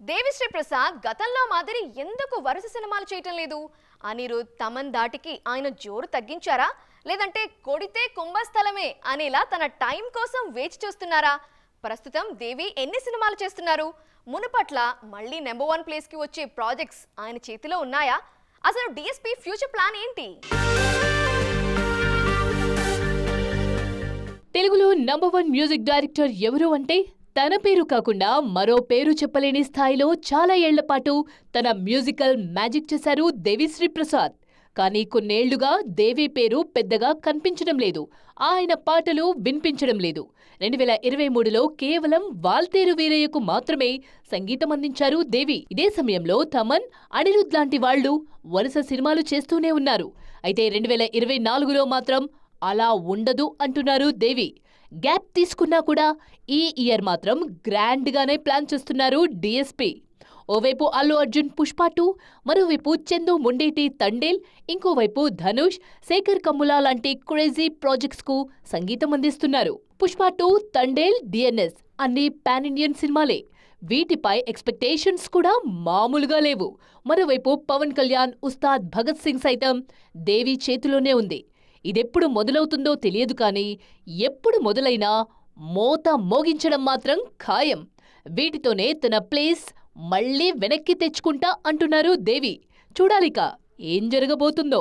దేవిశ్రీ ప్రసాద్ గతంలో మాదిరి ఎందుకు వరుస సినిమాలు చేయటం లేదు? అనిరుద్ తమన్ దాటికి ఆయన జోరు తగ్గించారా? లేదంటే కొడితే కుంభస్థలమే అనేలా తన టైం కోసం వేచి చూస్తున్నారా? ప్రస్తుతం దేవి ఎన్ని సినిమాలు చేస్తున్నారు? మునుపట్ల మళ్ళీ నెంబర్ వన్ ప్లేస్కి వచ్చే ప్రాజెక్ట్స్ ఆయన చేతిలో ఉన్నాయా? అసలు డిఎస్పీ ఫ్యూచర్ ప్లాన్ ఏంటి? తెలుగులో నంబర్ వన్ మ్యూజిక్ డైరెక్టర్ ఎవరు అంటే తన పేరు కాకుండా మరో పేరు చెప్పలేని స్థాయిలో చాలా ఏళ్ళ పాటు తన మ్యూజికల్ మ్యాజిక్ చేశారు దేవిశ్రీ ప్రసాద్. కానీ కొన్నేళ్ళుగా దేవి పేరు పెద్దగా కనిపించడం లేదు. ఆయన పాటలు వినిపించడం లేదు. రెండు వేల ఇరవై మూడులో కేవలం వాల్తేరు వీరయ్యకు మాత్రమే సంగీతం అందించారు దేవి. ఇదే సమయంలో తమన్ అనిరుద్ లాంటి వాళ్ళు వరుస సినిమాలు చేస్తూనే ఉన్నారు. అయితే రెండు వేల ఇరవై నాలుగులో మాత్రం అలా ఉండదు అంటున్నారు దేవి. గ్యాప్ తీసుకున్నా కూడా ఈ ఇయర్ మాత్రం గ్రాండ్గానే ప్లాన్ చేస్తున్నారు డిఎస్పీ. ఓవైపు అల్లు అర్జున్ పుష్ప టూ మరోవైపు చందు ముండేటి తండేల్ ఇంకోవైపు ధనుష్ శేఖర్ కమ్ములా లాంటి క్రేజీ ప్రాజెక్ట్స్కు సంగీతం అందిస్తున్నారు. పుష్ప టూ తండేల్ డిఎన్ఎస్ అన్ని పాన్ ఇండియన్ సినిమాలే. వీటిపై ఎక్స్పెక్టేషన్స్ కూడా మామూలుగా లేవు. మరోవైపు పవన్ కళ్యాణ్ ఉస్తాద్ భగత్ సింగ్ సైతం దేవి చేతిలోనే ఉంది. ఇదెప్పుడు మొదలవుతుందో తెలియదు కానీ ఎప్పుడు మొదలైనా మోత మోగించడం మాత్రం ఖాయం. వీటితోనే తన ప్లేస్ మళ్ళీ వెనక్కి తెచ్చుకుంటా అంటున్నారు దేవి. చూడాలిక ఏం జరగబోతుందో.